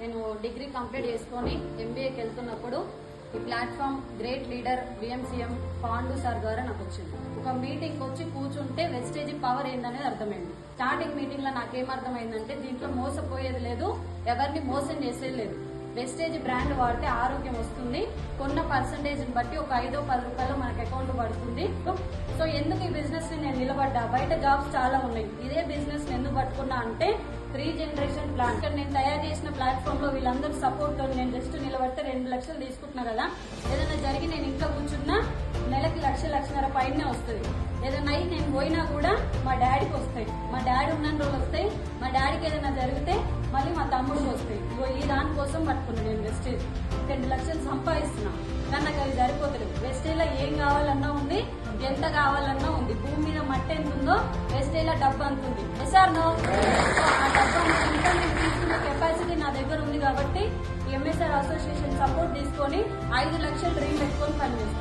నేను degree complete చేసుకొని ఎంబీఏకి వెళ్తున్నప్పుడు ఈ platform great leader V M C M Pandu sir ద్వారా నాకు వచ్చింది. ఒక మీటింగ్ వచ్చి కూర్చుంటే వెస్టేజ్ పవర్ ఏందనేది అర్థమైంది. స్టార్టింగ్ మీటింగ్లో నాకేం అర్థమైందంటే దీంట్లో మోసపోయేది లేదు ఎవరిని మోసం చేసేది లేదు. వెస్టేజ్ బ్రాండ్ వాడితే ఆరోగ్యం వస్తుంది కొన్న పర్సంటేజ్ బట్టి ఒక ఐదో పది రూపాయలు మనకి అకౌంట్ పడుతుంది. సో ఎందుకు ఈ బిజినెస్ నేను నిలబడ్డా? బయట జాబ్స్ చాలా ఉన్నాయి. ఇదే బిజినెస్ ఎందుకు పట్టుకున్నా అంటే త్రీ జనరేషన్ ప్లాన్. ఇక్కడ నేను తయారు చేసిన ప్లాట్ఫామ్లో వీళ్ళందరూ సపోర్ట్తో నేను జస్ట్ నిలబడితే రెండు లక్షలు తీసుకుంటున్నా కదా. ఏదైనా జరిగి నేను ఇంట్లో కూర్చున్నా నెలకి లక్ష లక్షన్నర పైనే వస్తుంది. ఏదైనా అయి నేను పోయినా కూడా మా డాడీకి వస్తాయి. మా డాడీ ఉన్న రోజులు వస్తాయి. మా డాడీకి ఏదైనా జరిగితే మళ్ళీ మా తమ్ముడికి వస్తాయి. ఇగో ఈ దానికోసం పట్టుకున్నాను నేను వెస్టేజ్ రెండు లక్షలు సంపాదిస్తున్నా. కానీ నాకు అది సరిపోతలేవు వెస్టేజ్ ఏం కావాలన్నా ఉంది ఎంత కావాలన్నా ఉంది. భూమి మీద మట్టి ఎంత ఉందో వెస్టేజ్ డబ్బు అంత ఉంది. ఎస్ఆర్ నో ఆ డబ్బు అంత ఇంకా నేను తీసుకున్న కెపాసిటీ నా దగ్గర ఉంది కాబట్టి ఎంఎస్ఆర్ అసోసియేషన్ సపోర్ట్ తీసుకొని ఐదు లక్షలు డ్రీమ్ పెట్టుకొని పనిచేస్తున్నాను